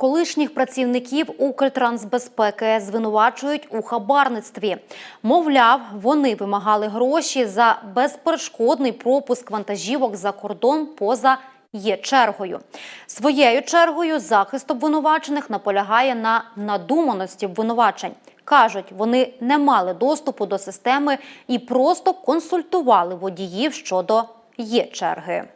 Колишніх працівників Укртрансбезпеки звинувачують у хабарництві. Мовляв, вони вимагали гроші за безперешкодний пропуск вантажівок за кордон поза є чергою. Своєю чергою захист обвинувачених наполягає на надуманості обвинувачень. Кажуть, вони не мали доступу до системи і просто консультували водіїв щодо є черги.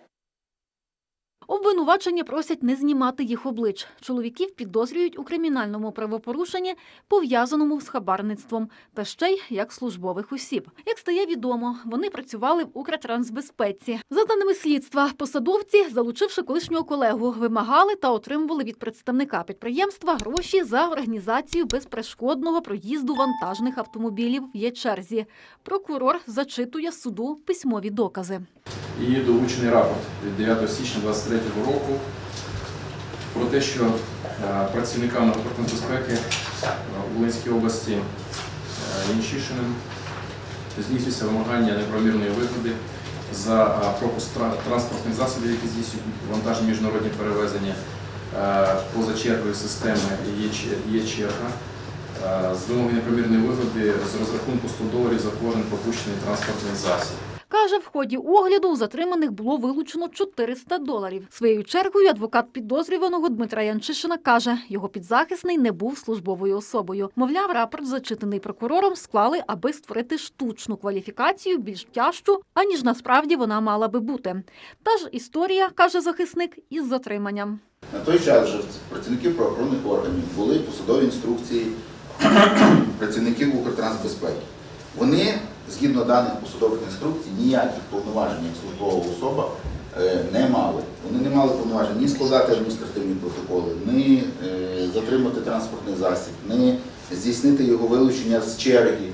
Обвинувачення просять не знімати їх облич. Чоловіків підозрюють у кримінальному правопорушенні, пов'язаному з хабарництвом, та ще й як службових осіб. Як стає відомо, вони працювали в Укртрансбезпеці. За даними слідства, посадовці, залучивши колишнього колегу, вимагали та отримували від представника підприємства гроші за організацію безперешкодного проїзду вантажних автомобілів в є-черзі. Прокурор зачитує суду письмові докази. і долучений рапорт від 9 січня 2023 року про те, що е, працівниками Укртрансбезпеки е, у Волинській області е, Янчишиним здійснюється вимагання неправомірної вигоди за е, пропуск транспортних засобів, які здійснюють вантажні міжнародні перевезення е, поза чергою системи є, черга. е, З вимоги неправомірної вигоди з розрахунку 100 доларів за кожен пропущений транспортний засіб. Каже, в ході огляду у затриманих було вилучено 400 доларів. Своєю чергою адвокат підозрюваного Дмитра Янчишина каже, його підзахисний не був службовою особою. Мовляв, рапорт, зачитаний прокурором, склали, аби створити штучну кваліфікацію більш тяжчу, аніж насправді вона мала би бути. Та ж історія, каже захисник, із затриманням. На той час же працівників правоохоронних органів були посадові інструкції працівників Укртрансбезпеки. Вони, згідно даних посадових інструкцій, ніяких повноважень як службова особа е, не мали. Вони не мали повноважень ні складати адміністративні протоколи, ні е, затримати транспортний засіб, ні здійснити його вилучення з черги.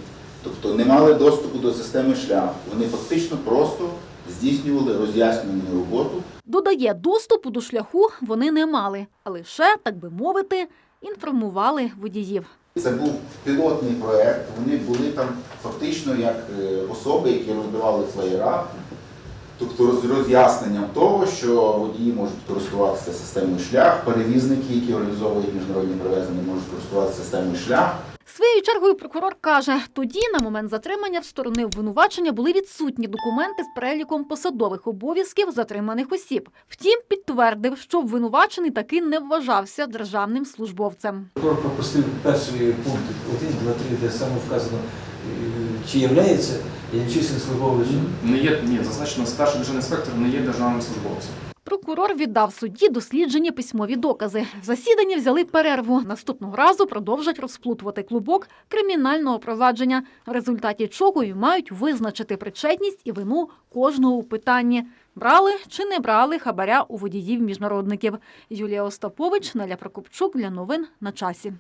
Тобто не мали доступу до системи шлях. Вони фактично просто здійснювали роз'яснювальну роботу Додає, доступу до шляху вони не мали, а лише, так би мовити, інформували водіїв. Це був пілотний проєкт, вони були там фактично як е, особи, які розбивали флеєра, тобто з роз'ясненням того, що водії можуть користуватися системою шлях, перевізники, які організовують міжнародні перевезення, можуть користуватися системою шлях. Своєю чергою прокурор каже, тоді на момент затримання в сторони обвинувачення були відсутні документи з переліком посадових обов'язків затриманих осіб. Втім, підтвердив, що обвинувачений таки не вважався державним службовцем. Прокурор пропустив перший пункт 1, 2, 3, де саме вказано, е, чи являється службовою особою. Не є ні, зазначено старший державний інспектор не є державним службовцем. Прокурор віддав судді досліджені письмові докази. В засіданні взяли перерву. Наступного разу продовжать розплутувати клубок кримінального провадження, в результаті чого й мають визначити причетність і вину кожного у питанні. Брали чи не брали хабаря у водіїв міжнародників. Юлія Остапович, Наля Прокопчук для новин на часі.